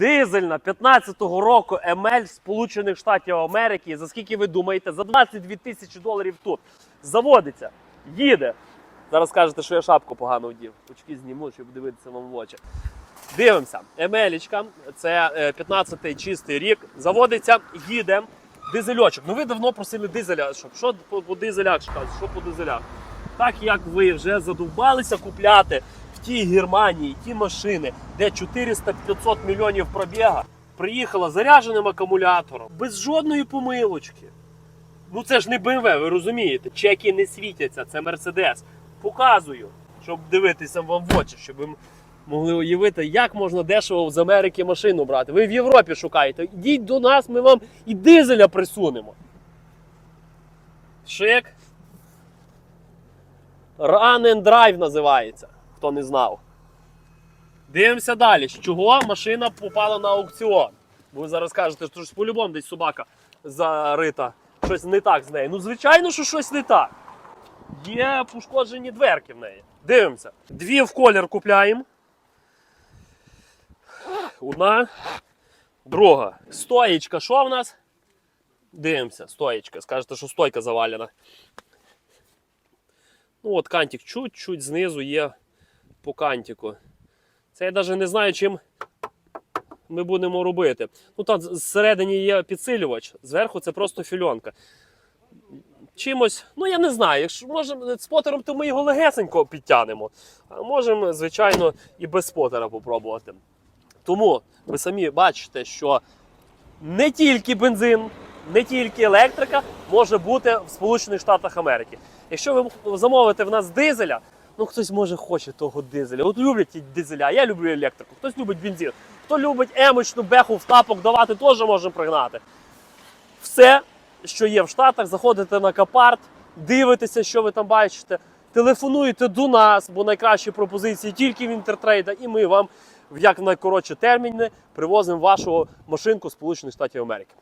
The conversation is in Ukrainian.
Дизельна 15-го року ML Сполучених Штатів Америки. За скільки ви думаєте? За 22 тисячі доларів тут. Заводиться, їде. Зараз скажете, що я шапку погано вдів. Очки зніму, щоб дивитися вам в очі. Дивимося. Емелічка, це е, 15-й чистий рік. Заводиться, їде. Дизельочок. Ну ви давно просили дизеля. Щоб що по, по дизелях? Що по дизелях? Так як ви вже задовбалися купляти тій Германії ті машини, де 400-500 мільйонів пробіга, приїхала зарядженим акумулятором, без жодної помилочки. Ну це ж не BMW, ви розумієте. Чеки не світяться, це Mercedes. Показую, щоб дивитися вам в очі, щоб ви могли уявити, як можна дешево з Америки машину брати. Ви в Європі шукаєте. Йдіть до нас, ми вам і дизеля присунемо. Шик. Run and Drive називається, хто не знав. Дивимося далі. З чого машина попала на аукціон? Ви зараз кажете, що ж по-любому десь собака зарита. Щось не так з нею. Ну, звичайно, що щось не так. Є пошкоджені дверки в неї. Дивимося. Дві в колір купляємо. Одна. Друга. Стоєчка. Що в нас? Дивимося, стоєчка. Скажете, що стойка завалена. Ну от кантик чуть-чуть знизу є по кантику. Це я навіть не знаю, чим ми будемо робити. Ну тут зсередині є підсилювач, зверху це просто фільонка. Чимось, ну я не знаю, якщо можемо спотером, то ми його легесенько підтягнемо. А можемо, звичайно, і без спотера попробувати. Тому ви самі бачите, що не тільки бензин, не тільки електрика може бути в Сполучених Штатах Америки. Якщо ви замовите в нас дизеля, ну хтось може хоче того дизеля. От люблять дизеля, я люблю електрику, хтось любить бензин, хто любить емочну беху в тапок давати, теж можемо пригнати. Все, що є в Штатах, заходите на Капарт, дивитеся, що ви там бачите. Телефонуйте до нас, бо найкращі пропозиції тільки в інтертрейда, і ми вам в як найкоротші терміни привозимо вашу машинку Сполучених Штатів Америки.